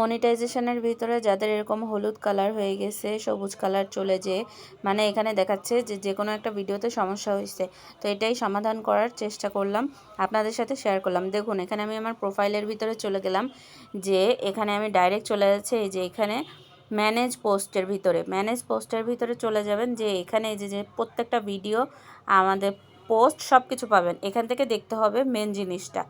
মনিটাইজেশনের ভিতরে যাদের এরকম হলুদ কালার হয়ে গেছে, সবুজ কালার চলে যে মানে এখানে দেখাচ্ছে যে যে কোনো একটা ভিডিওতে সমস্যা হয়েছে। তো এটাই সমাধান করার চেষ্টা করলাম, আপনাদের সাথে শেয়ার করলাম। দেখুন, এখানে আমি আমার প্রোফাইলের ভিতরে চলে গেলাম যে, এখানে আমি ডাইরেক্ট চলে যাচ্ছে, এই যে এখানে ম্যানেজ পোস্টের ভিতরে। ম্যানেজ পোস্টের ভিতরে চলে যাবেন যে, এখানে এই যে যে প্রত্যেকটা ভিডিও আমাদের পোস্ট সব কিছু পাবেন। এখান থেকে দেখতে হবে মেন জিনিসটা।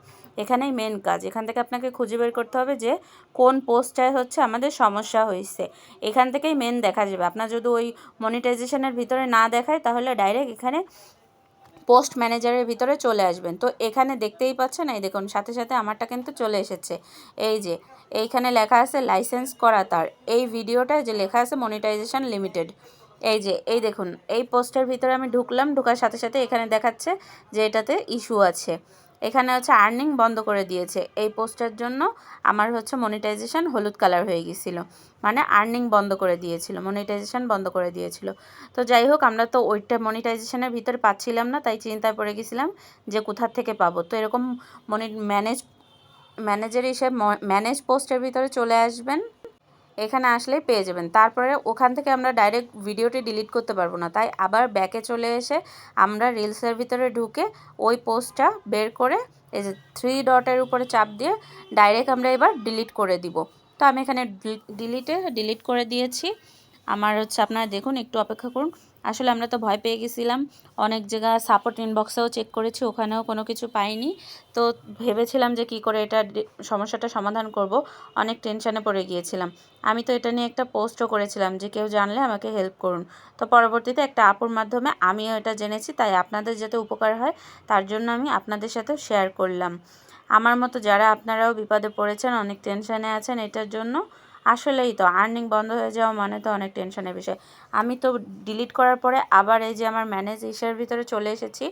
এখানেই মেন কাজ। এখান থেকে আপনাকে খুঁজে বের করতে হবে যে কোন পোস্টটায় হচ্ছে আমাদের সমস্যা হয়েছে এখান থেকেই মেন দেখা যাবে। আপনার যদি ওই মনিটাইজেশনের ভিতরে না দেখায়, তাহলে ডাইরেক্ট এখানে পোস্ট ম্যানেজারের ভিতরে চলে আসবেন। তো এখানে দেখতেই পাচ্ছেন, এই দেখুন, সাথে সাথে আমারটা কিন্তু চলে এসেছে। এই যে, এইখানে লেখা আছে লাইসেন্স করা তার। এই ভিডিওটায় যে লেখা আছে মনিটাইজেশন লিমিটেড এই যে, এই দেখুন, এই পোস্টের ভিতরে আমি ঢুকলাম, ঢুকার সাথে সাথে এখানে দেখাচ্ছে যে এটাতে ইস্যু আছে। এখানে হচ্ছে আর্নিং বন্ধ করে দিয়েছে। এই পোস্টের জন্য আমার হচ্ছে মনিটাইজেশন হলুদ কালার হয়ে গেছিল মানে আর্নিং বন্ধ করে দিয়েছিল, মনিটাইজেশান বন্ধ করে দিয়েছিল। তো যাই হোক, আমরা তো ওইটা মনিটাইজেশানের ভিতরে পাচ্ছিলাম না, তাই চিন্তায় পড়ে গেছিলাম যে কোথার থেকে পাবো। তো এরকম মনি, ম্যানেজ, ম্যানেজার হিসেবে ম্যানেজ পোস্টের ভিতরে চলে আসবেন। এখানে আসলে পেয়ে যাবেন। তারপরে ওখান থেকে আমরা ডাইরেক্ট ভিডিওটি ডিলিট করতে পারব না। তাই আবার ব্যাকে চলে এসে আমরা রিলসের ভিতরে ঢুকে ওই পোস্টটা বের করে এই যে থ্রি ডটের উপরে চাপ দিয়ে ডাইরেক্ট আমরা এবার ডিলিট করে দিব। তো আমি এখানে ডিলিটে ডিলিট করে দিয়েছি। আমার হচ্ছে, আপনারা দেখুন, একটু অপেক্ষা করুন। আসলে আমরা তো ভয় পেয়ে গেছিলাম। অনেক জায়গা সাপোর্ট ইনবক্সেও চেক করেছি, ওখানেও কোনো কিছু পাইনি। তো ভেবেছিলাম যে কি করে এটা সমস্যাটা সমাধান করব। অনেক টেনশানে পড়ে গিয়েছিলাম। আমি তো এটা নিয়ে একটা পোস্টও করেছিলাম যে কেউ জানলে আমাকে হেল্প করুন। তো পরবর্তীতে একটা আপুর মাধ্যমে আমিও এটা জেনেছি, তাই আপনাদের যাতে উপকার হয়, তার জন্য আমি আপনাদের সাথে শেয়ার করলাম। আমার মতো যারা আপনারাও বিপদে পড়েছেন, অনেক টেনশানে আছেন, এটার জন্য আসলেই তো আর্নিং বন্ধ হয়ে যাওয়া মানে তো অনেক টেনশনের বিষয়। আমি তো ডিলিট করার পরে আবার এই যে আমার ম্যানেজ ইসের ভিতরে চলে এসেছি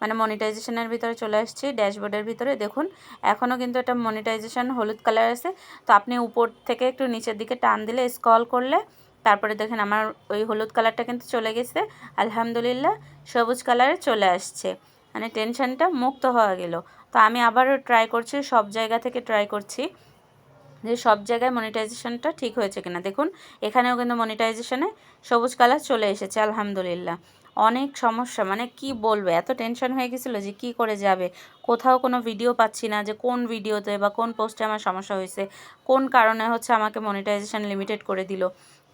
মানে মনিটাইজেশনের ভিতরে চলে এসেছি ড্যাশবোর্ডের ভিতরে। দেখুন এখনও কিন্তু এটা মনিটাইজেশন হলুদ কালার আছে। তো আপনি উপর থেকে একটু নিচের দিকে টান দিলে স্কল করলে, তারপরে দেখেন আমার ওই হলুদ কালারটা কিন্তু চলে গেছে। আলহামদুলিল্লাহ, সবুজ কালারে চলে আসছে। মানে টেনশনটা মুক্ত হওয়া গেল। তো আমি আবারও ট্রাই করছি, সব জায়গা থেকে ট্রাই করছি। যে সব জায়গায় মনিটাইজেশনটা ঠিক হয়েছে কিনা। দেখুন, এখানেও কিন্তু মনিটাইজেশনে সবুজ কালার চলে এসেছে, আলহামদুলিল্লাহ। অনেক সমস্যা। মানে কি বলবে? এত টেনশন হয়ে গেছিল যে কি করে যাবে? কোথাও কোনো ভিডিও পাচ্ছি না যে কোন ভিডিওতে বা কোন পোস্টে আমার সমস্যা হয়েছে, কোন কারণে হচ্ছে আমাকে মনিটাইজেশন লিমিটেড করে দিল।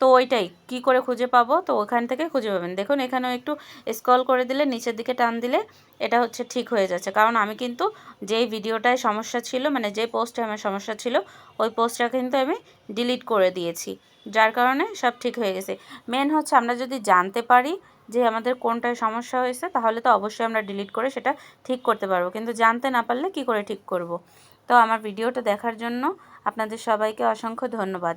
তো ওইটাই, কি করে খুঁজে পাবো? তো ওখান থেকে খুঁজে পাবেন। দেখুন, এখানেও একটু স্ক্রল করে দিলে, নিচের দিকে টান দিলে এটা হচ্ছে ঠিক হয়ে যাচ্ছে। কারণ আমি কিন্তু যেই ভিডিওটায় সমস্যা ছিল মানে যে পোস্টে আমার সমস্যা ছিল, ওই পোস্টটা কিন্তু আমি ডিলিট করে দিয়েছি। যার কারণে সব ঠিক হয়ে গেছে। মেন হচ্ছে আমরা যদি জানতে পারি যে আমাদের কোনটায় সমস্যা হয়েছে, তাহলে তো অবশ্যই আমরা ডিলিট করে সেটা ঠিক করতে পারব। কিন্তু জানতে না পারলে কি করে ঠিক করব? তো আমার ভিডিওটা দেখার জন্য আপনাদের সবাইকে অসংখ্য ধন্যবাদ।